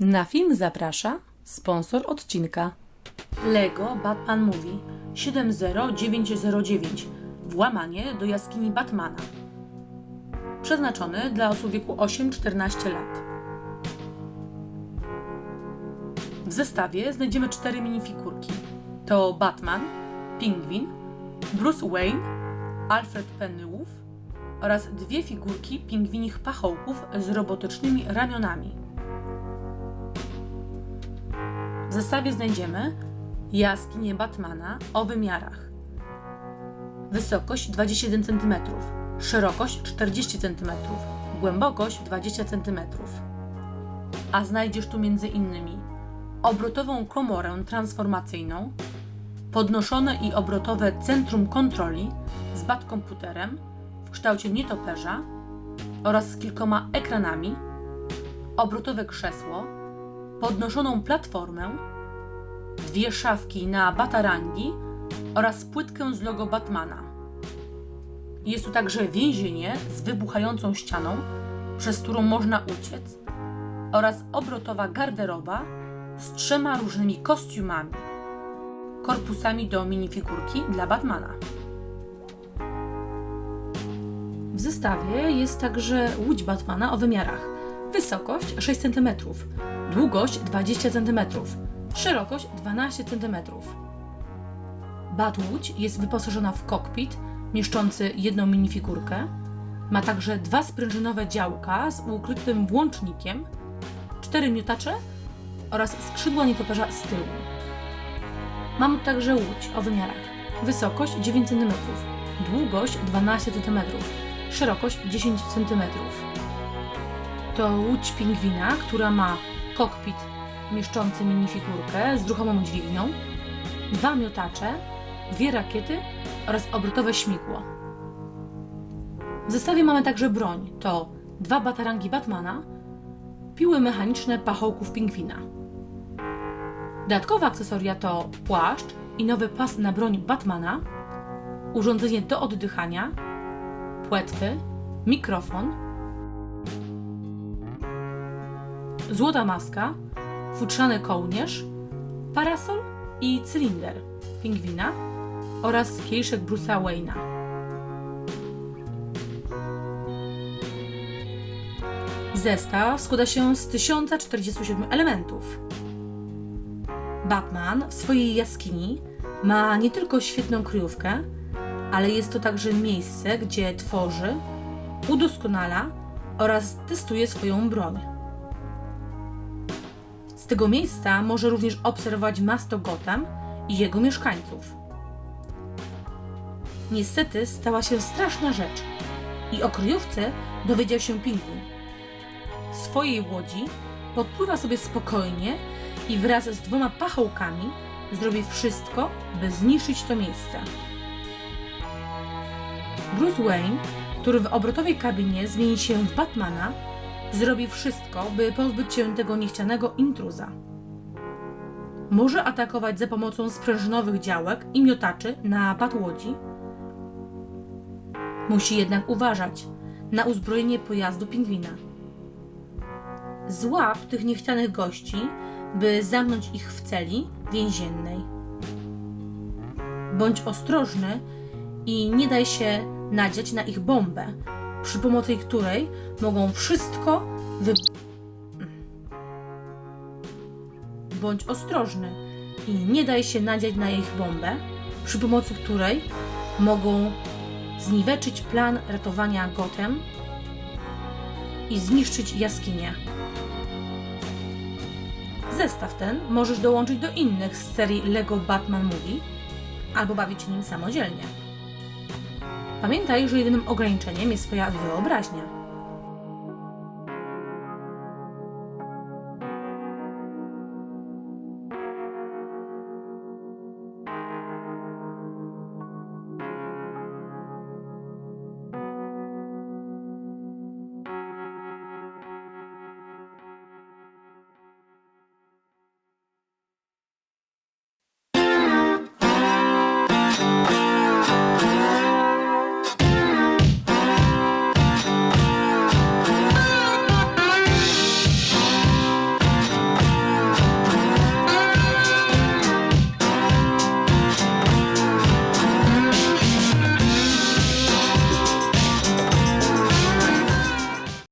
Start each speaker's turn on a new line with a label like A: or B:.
A: Na film zaprasza sponsor odcinka.
B: Lego Batman Movie 70909 Włamanie do jaskini Batmana. Przeznaczony dla osób wieku 8-14 lat. W zestawie znajdziemy cztery minifigurki. To Batman, Pingwin, Bruce Wayne, Alfred Pennyworth oraz dwie figurki pingwinich pachołków z robotycznymi ramionami. Zestawie znajdziemy jaskinię Batmana o wymiarach. Wysokość 21 cm, szerokość 40 cm, głębokość 20 cm. A znajdziesz tu m.in. obrotową komorę transformacyjną, podnoszone i obrotowe centrum kontroli z batkomputerem w kształcie nietoperza oraz z kilkoma ekranami, obrotowe krzesło, podnoszoną platformę, dwie szafki na batarangi oraz płytkę z logo Batmana. Jest tu także więzienie z wybuchającą ścianą, przez którą można uciec, oraz obrotowa garderoba z trzema różnymi kostiumami, korpusami do minifigurki dla Batmana. W zestawie jest także łódź Batmana o wymiarach. Wysokość 6 cm, długość 20 cm, szerokość 12 cm. Batłódź jest wyposażona w kokpit mieszczący jedną minifigurkę. Ma także dwa sprężynowe działka z ukrytym włącznikiem, cztery miotacze oraz skrzydła nietoperza z tyłu. Mam także łódź o wymiarach. Wysokość 9 cm, długość 12 cm, szerokość 10 cm. To łódź pingwina, która ma kokpit mieszczący minifigurkę z ruchomą dźwignią, dwa miotacze, dwie rakiety oraz obrotowe śmigło. W zestawie mamy także broń. To dwa batarangi Batmana, piły mechaniczne pachołków pingwina. Dodatkowe akcesoria to płaszcz i nowy pas na broń Batmana, urządzenie do oddychania, płetwy, mikrofon, złota maska, futrzany kołnierz, parasol i cylinder pingwina oraz kieliszek Bruce'a Wayne'a. Zestaw składa się z 1047 elementów. Batman w swojej jaskini ma nie tylko świetną kryjówkę, ale jest to także miejsce, gdzie tworzy, udoskonala oraz testuje swoją broń. Z tego miejsca może również obserwować miasto Gotham i jego mieszkańców. Niestety stała się straszna rzecz i o kryjówce dowiedział się pingwin. W swojej łodzi podpływa sobie spokojnie i wraz z dwoma pachołkami zrobi wszystko, by zniszczyć to miejsce. Bruce Wayne, który w obrotowej kabinie zmieni się w Batmana, zrobi wszystko, by pozbyć się tego niechcianego intruza. Może atakować za pomocą sprężynowych działek i miotaczy na batłodzi. Musi jednak uważać na uzbrojenie pojazdu pingwina. Złap tych niechcianych gości, by zamknąć ich w celi więziennej. Bądź ostrożny i nie daj się nadziać na ich bombę, przy pomocy której mogą wszystko wy... Bądź ostrożny i nie daj się nadziać na ich bombę, przy pomocy której mogą zniweczyć plan ratowania Gotham i zniszczyć jaskinię. Zestaw ten możesz dołączyć do innych z serii LEGO Batman Movie albo bawić nim samodzielnie. Pamiętaj, że jedynym ograniczeniem jest Twoja wyobraźnia.